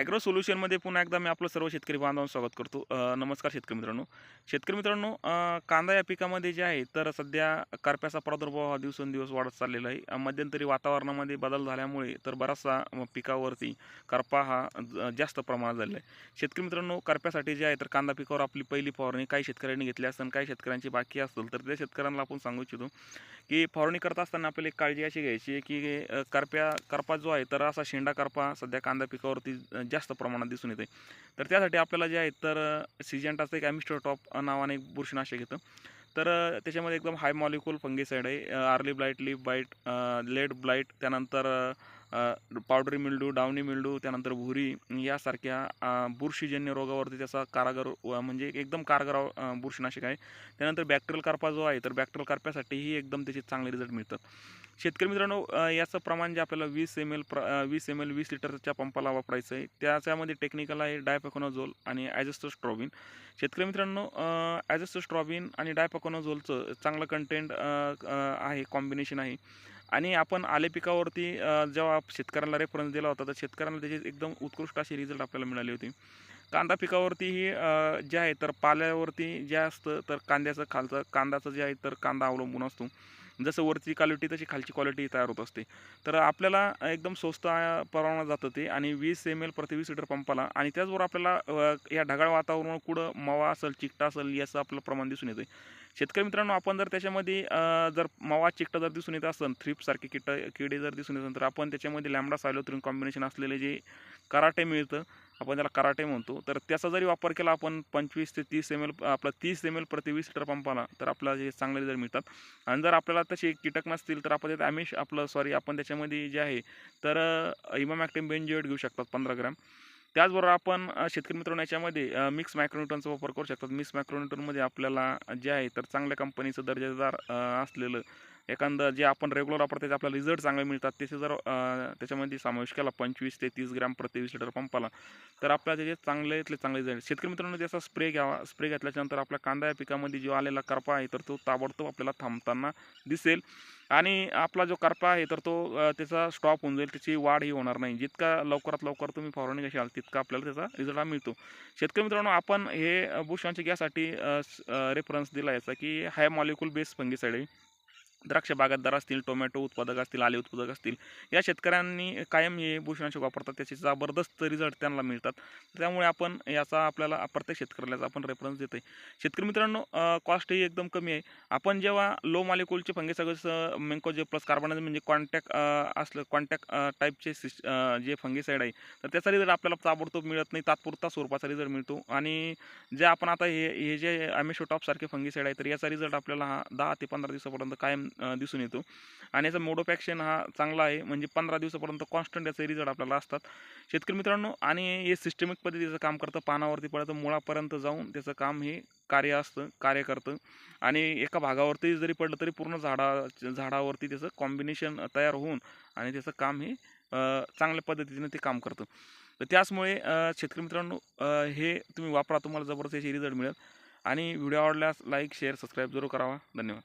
Agro सोल्युशनमध्ये पुन्हा एकदा मी आपलं सर्व शेतकरी बांधवांचं स्वागत करतो. नमस्कार शेतकरी मित्रांनो. शेतकरी मित्रांनो कांदा या पिकामध्ये जे आहे तर सध्या करप्याचा प्रादुर्भाव हा दिवसेंदिवस वाढत चाललेला आहे. मध्यंतरी वातावरणामध्ये बदल झाल्यामुळे तर बराचसा पिकावरती करपा हा जास्त प्रमाणात झालेला आहे. शेतकरी मित्रांनो करप्यासाठी जे आहे तर कांदा पिकावर आपली पहिली फवारणी काही शेतकऱ्यांनी घेतली असताना काही शेतकऱ्यांची बाकी असेल तर त्या शेतकऱ्यांना आपण सांगू इच्छितो की फवारणी करत असताना आपल्याला एक काळजी अशी घ्यायची की करप्या करपा जो आहे तर असा शेंडा करपा सध्या कांदा पिकावरती जास्त प्रमाणात दिसून येते तर त्यासाठी आपल्याला जे आहे तर सिजेंटाचं एक ॲमिस्टर टॉप नावाने एक बुरशीनाशक घेतं तर त्याच्यामध्ये एकदम हाय मॉलिक्युल फंगीसाईड आहे. Early blight leaf blight late blight त्यानंतर पावडरी मिल्डू डावणी मिल्डू त्यानंतर भुरी यासारख्या बुरशीजन्य रोगावरती त्याचा कारागर म्हणजे एकदम कारगर बुरशीनाशक आहे. त्यानंतर बॅक्टेरियल कार्पा जो आहे तर बॅक्टेरियल कार्प्यासाठीही एकदम त्याचे चांगले रिझल्ट मिळतात. शेतकरी मित्रांनो याचं प्रमाण जे आपल्याला वीस एम एल प्र वीस एम एल वीस लिटरच्या पंपाला वापरायचं आहे. त्याच्यामध्ये टेक्निकल आहे डायपॅकोनोझोल आणि ॲजेस्टोस्ट्रॉबिन शेतकरी मित्रांनो ॲजेस्टोस्ट्रॉबिन आणि डायपॅकोनोझोलचं चांगलं कंटेंट आहे कॉम्बिनेशन आहे. आणि आपण आले पिकावरती जेव्हा शेतकऱ्यांना रेफरन्स दिला होता तर शेतकऱ्यांना त्याची एकदम उत्कृष्ट अशी रिझल्ट आपल्याला मिळाले होते. कांदा पिकावरतीही जे आहे तर पाल्यावरती जे असतं तर कांद्याचं खालचं कांद्याचं जे आहे तर कांदा अवलंबून असतो. जसं वरची क्वालिटी तशी खालची क्वालिटी तयार होत असते. तर आपल्याला एकदम स्वस्त परवाना जातं ते आणि वीस एम एल प्रति वीस लिटर पंपाला आणि त्याचबरोबर आपल्याला या ढगाळ वातावरणावर कुठं मवा असेल चिकटा असेल याचं आपलं प्रमाण दिसून येतं शेतकरी मित्रांनो आपण जर त्याच्यामध्ये जर मवा चिकटा जर दिसून येत असेल थ्रिपसारखे किट किडे जर दिसून येत असेल तर आपण त्याच्यामध्ये लॅमडा सायलोथ्रीन कॉम्बिनेशन असलेले जे कराटे मिळतं आपण त्याला कराटे म्हणतो. तर त्याचा जरी वापर केला आपण पंचवीस ते तीस एम एल आपला तीस एम एल प्रति वीस लिटर पंपाला तर आपल्याला जे चांगले रिझल्ट मिळतात. आणि जर आपल्याला तसे कीटक नसतील तर आपण त्यात ॲमिश आपलं सॉरी आपण त्याच्यामध्ये जे आहे तर इमामॅक्टिम बेंजिओइड घेऊ शकतात पंधरा ग्रॅम. त्याचबरोबर आपण शेतकरी मित्रांनो याच्यामध्ये मिक्स मायक्रोन्यूटनचा वापर करू शकतात. मिक्स मायक्रोन्यूटनमध्ये आपल्याला जे आहे तर चांगल्या कंपनीचं दर्जेदार असलेलं एखादं जे आपण रेग्युलर वापरतो त्याचे आपल्याला रिझल्ट चांगले मिळतात. त्याचे जर त्याच्यामध्ये समावेश केला पंचवीस ते तीस ग्रॅम प्रति लिटर पंपाला तर आपल्याला त्याचे चांगल्यातले चांगले जाईल शेतकरी मित्रांनो त्याचा स्प्रे घ्यावा स्प्रे घेतल्याच्यानंतर आपल्या कांदा या पिकामध्ये जो आलेला करपा आहे तर तो ताबडतोब आपल्याला थांबताना दिसेल. आणि आपला जो करपा आहे तर तो त्याचा स्टॉप होऊन जाईल त्याची वाढ ही होणार नाही. जितका लवकरात लवकर तुम्ही फवारणी घ्याल तितका आपल्याला त्याचा रिझल्ट हा मिळतो. शेतकरी मित्रांनो आपण हे बुशांचे घ्यासाठी रेफरन्स दिला याचा की हाय मॉलिक्युल बेस फंगीसाईड आहे. द्राक्ष बागायतदार असतील टोमॅटो उत्पादक असतील आले उत्पादक असतील या शेतकऱ्यांनी कायम हे भूषणाशक वापरतात. त्याचे जबरदस्त रिझल्ट त्यांना मिळतात. त्यामुळे आपण याचा आपल्याला प्रत्येक शेतकऱ्याला आपण रेफरन्स देतो आहे शेतकरी मित्रांनो कॉस्टही एकदम कमी आहे. आपण जेव्हा लो मालिक्युलचे फंगीसाईड मेंकोजे प्लस कार्बन म्हणजे कॉन्टॅक्ट असलं कॉन्टॅक्ट टाईपचे सिस जे फंगीसाईड आहे तर त्याचा रिझल्ट आपल्याला ताबडतोब मिळत नाही. तात्पुरता स्वरूपाचा रिझल्ट मिळतो. आणि जे आपण आता हे हे जे ॲमेशोटॉपसारखे फंगीसाईड आहे तर याचा रिझल्ट आपल्याला हा दहा ते पंधरा दिवसापर्यंत कायम दिसून येतो. आणि याचा मोडोपॅक्शन हा चांगला आहे. म्हणजे पंधरा दिवसापर्यंत कॉन्स्टंट याचे रिझल्ट आपल्याला असतात. शेतकरी मित्रांनो आणि हे सिस्टमिक पद्धतीचं काम करतं. पानावरती पडतं. मुळापर्यंत जाऊन त्याचं काम हे कार्य असतं कार्य करतं. आणि एका भागावरती जरी पडलं तरी पूर्ण झाडा झाडावरती त्याचं कॉम्बिनेशन तयार होऊन आणि त्याचं काम हे चांगल्या पद्धतीने ते काम करतं. तर त्याचमुळे शेतकरी मित्रांनो हे तुम्ही वापरा. तुम्हाला जबरदस्त याचे रिझल्ट मिळेल. आणि व्हिडिओ आवडल्यास लाईक शेअर सबस्क्राईब जरूर करावा. धन्यवाद.